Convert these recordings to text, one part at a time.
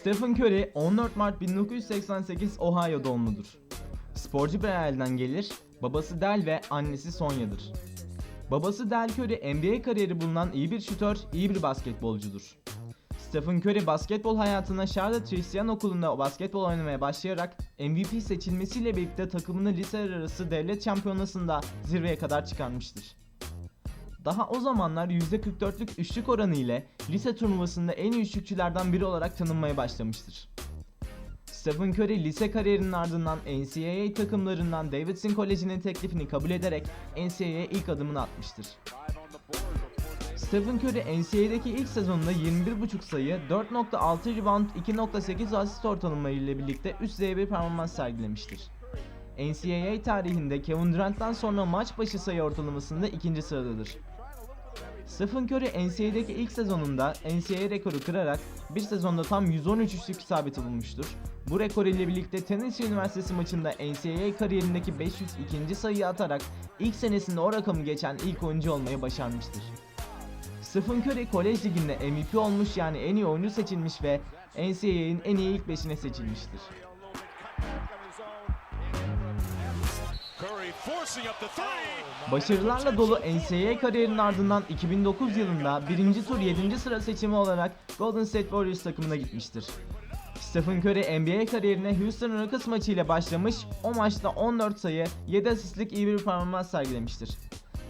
Stephen Curry 14 Mart 1988 Ohio doğumludur. Sporcu bir aileden gelir, babası Del ve annesi Sonya'dır. Babası Del Curry NBA kariyeri bulunan iyi bir şutör, iyi bir basketbolcudur. Stephen Curry basketbol hayatına Charlotte Christian Okulu'nda basketbol oynamaya başlayarak MVP seçilmesiyle birlikte takımını liseler arası devlet şampiyonasında zirveye kadar çıkarmıştır. Daha o zamanlar %44'lük üçlük oranı ile lise turnuvasında en iyi üçlükçülerden biri olarak tanınmaya başlamıştır. Stephen Curry lise kariyerinin ardından NCAA takımlarından Davidson Koleji'nin teklifini kabul ederek NCAA'ye ilk adımını atmıştır. Stephen Curry NCAA'deki ilk sezonunda 21.5 sayı, 4.6 rebound, 2.8 asist ortalama birlikte üst düzey bir performans sergilemiştir. NCAA tarihinde Kevin Durant'tan sonra maç başı sayı ortalamasında ikinci sıradadır. Stephen Curry NCAA'deki ilk sezonunda NCAA rekoru kırarak bir sezonda tam 113 üçlük isabeti bulmuştur. Bu rekor ile birlikte Tennessee Üniversitesi maçında NCAA kariyerindeki 502. sayıyı atarak ilk senesinde o rakamı geçen ilk oyuncu olmayı başarmıştır. Stephen Curry kolej liginde MVP olmuş yani en iyi oyuncu seçilmiş ve NCAA'nin en iyi ilk beşine seçilmiştir. Başarılarla dolu NCAA kariyerinin ardından 2009 yılında 1. tur 7. sıra seçimi olarak Golden State Warriors takımına gitmiştir. Stephen Curry NBA kariyerine Houston Rockets maçıyla başlamış, o maçta 14 sayı, 7 asistlik iyi bir performans sergilemiştir.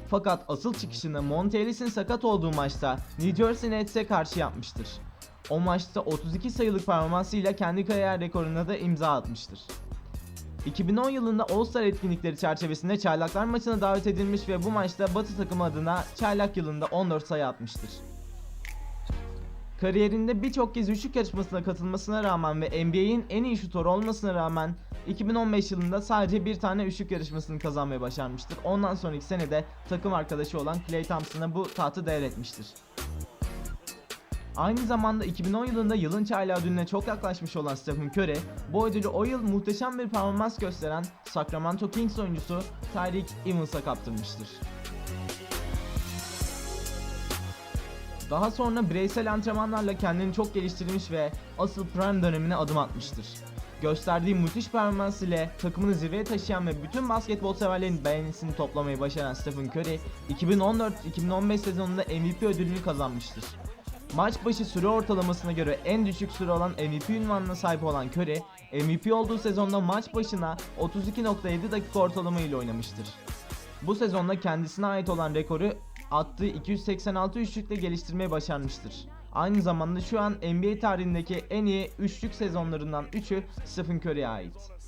Fakat asıl çıkışını Monte Ellis'in sakat olduğu maçta New Jersey Nets'e karşı yapmıştır. O maçta 32 sayılık performansıyla kendi kariyer rekoruna da imza atmıştır. 2010 yılında All-Star etkinlikleri çerçevesinde Çaylaklar maçına davet edilmiş ve bu maçta Batı takımı adına Çaylak yılında 14 sayı atmıştır. Kariyerinde birçok kez üçlük yarışmasına katılmasına rağmen ve NBA'in en iyi şutörü olmasına rağmen 2015 yılında sadece bir tane üçlük yarışmasını kazanmayı başarmıştır. Ondan sonraki senede takım arkadaşı olan Klay Thompson'a bu tahtı devretmiştir. Aynı zamanda 2010 yılında yılın çaylağı ödülüne çok yaklaşmış olan Stephen Curry, bu ödülü o yıl muhteşem bir performans gösteren Sacramento Kings oyuncusu Tyreek Evans'a kaptırmıştır. Daha sonra bireysel antrenmanlarla kendini çok geliştirmiş ve asıl prime dönemine adım atmıştır. Gösterdiği müthiş performans ile takımını zirveye taşıyan ve bütün basketbol severlerin beğenisini toplamayı başaran Stephen Curry, 2014-2015 sezonunda MVP ödülünü kazanmıştır. Maç başı süre ortalamasına göre en düşük süre olan MVP ünvanına sahip olan Curry, MVP olduğu sezonda maç başına 32.7 dakika ortalama ile oynamıştır. Bu sezonda kendisine ait olan rekoru attığı 286 üçlükle geliştirmeyi başarmıştır. Aynı zamanda şu an NBA tarihindeki en iyi üçlük sezonlarından 3'ü Stephen Curry'e ait.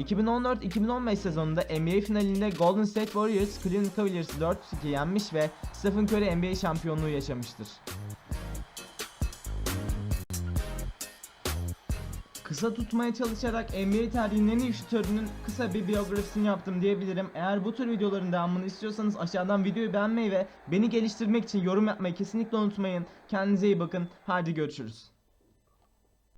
2014-2015 sezonunda NBA finalinde Golden State Warriors Cleveland Cavaliers'ı 4-2 yenmiş ve Stephen Curry NBA şampiyonluğu yaşamıştır. Kısa tutmaya çalışarak NBA tarihinin en iyi şutörünün kısa bir biyografisini yaptım diyebilirim. Eğer bu tür videoların devamını istiyorsanız aşağıdan videoyu beğenmeyi ve beni geliştirmek için yorum yapmayı kesinlikle unutmayın. Kendinize iyi bakın. Hadi görüşürüz.